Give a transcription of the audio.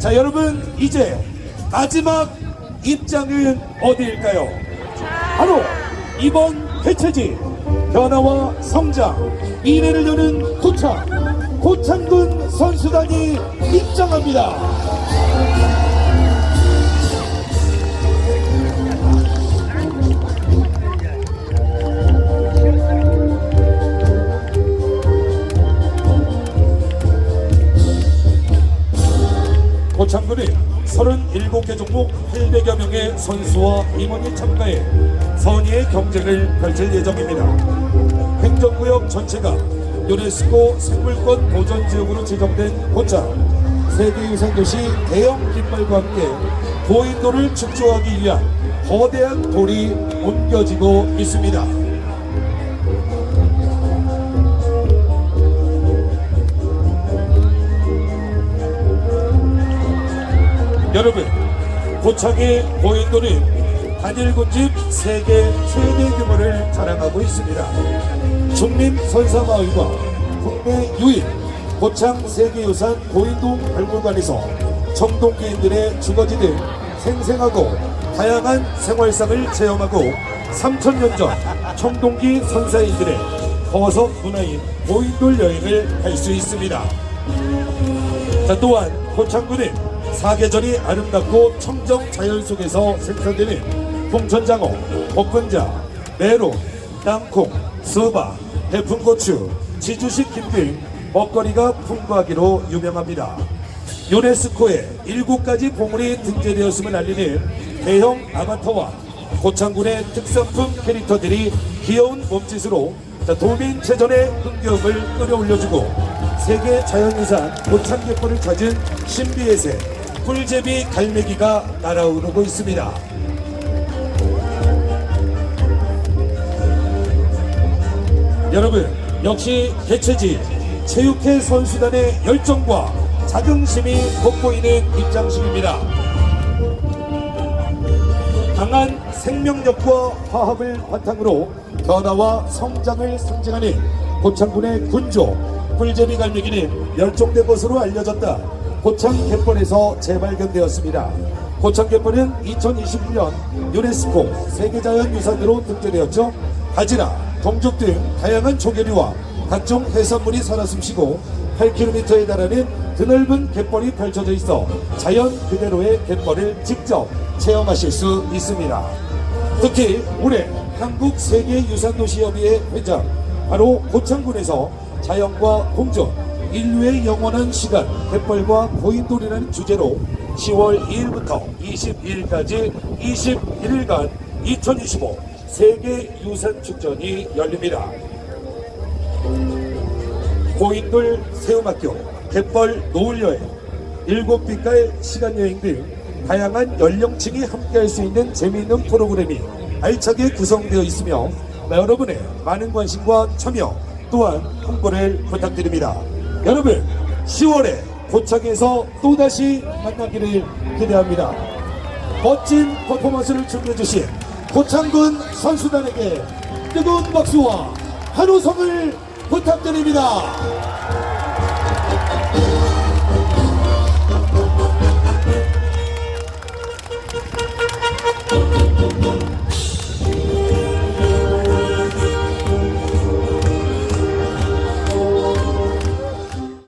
자 여러분 이제 마지막 입장은 어디일까요? 바로 이번 개최지 변화와 성장 미래를 여는 고창 고창군 선수단이 입장합니다. 고창군이 37개 종목 800여 명의 선수와 임원이 참가해 선의의 경쟁을 펼칠 예정입니다. 행정구역 전체가 유네스코 생물권 보전 지역으로 지정된 고창 세계유산도시 대형 깃발과 함께 고인도를 축조하기 위한 거대한 돌이 옮겨지고 있습니다. 여러분, 고창의 고인돌은 단일군집 세계 최대 규모를 자랑하고 있습니다. 중림 선사마을과 국내 유일 고창 세계유산 고인동 박물관에서 청동기인들의 주거지 등 생생하고 다양한 생활상을 체험하고 3천년 전 청동기 선사인들의 버섯 문화인 고인돌 여행을 할 수 있습니다. 자, 또한 고창군은 사계절이 아름답고 청정 자연 속에서 생산되는 풍천장어, 볶은자, 메론, 땅콩, 수박, 해풍고추, 지주식 김등 먹거리가 풍부하기로 유명합니다. 유네스코에 일곱 가지 보물이 등재되었음을 알리는 대형 아바타와 고창군의 특산품 캐릭터들이 귀여운 몸짓으로 자, 도민 체전의 흥겨움을 끌어올려주고 세계 자연유산 고창개포를 찾은 신비의 새 꿀제비 갈매기가 날아오르고 있습니다. 여러분 역시 개최지 체육회 선수단의 열정과 자긍심이 돋보이는 입장식입니다. 강한 생명력과 화합을 바탕으로 변화와 성장을 상징하는 고창군의 군조 꿀제비 갈매기는 멸종된 것으로 알려졌다. 고창 갯벌에서 재발견되었습니다. 고창 갯벌은 2021년 유네스코 세계자연유산으로 등재되었죠. 바지락, 동죽 등 다양한 조개류와 각종 해산물이 살아 숨쉬고 8km에 달하는 드넓은 갯벌이 펼쳐져 있어 자연 그대로의 갯벌을 직접 체험하실 수 있습니다. 특히 올해 한국 세계유산도시협의회 회장 바로 고창군에서 자연과 공존 인류의 영원한 시간 갯벌과 고인돌이라는 주제로 10월 2일부터 22일까지 21일간 2025 세계 유산 축전이 열립니다. 고인돌 세움학교, 갯벌 노을여행, 일곱 빛깔 시간여행 등 다양한 연령층이 함께할 수 있는 재미있는 프로그램이 알차게 구성되어 있으며 여러분의 많은 관심과 참여 또한 홍보를 부탁드립니다. 여러분 10월에 고창에서 또다시 만나기를 기대합니다. 멋진 퍼포먼스를 준비해주신 고창군 선수단에게 뜨거운 박수와 한우성을 부탁드립니다.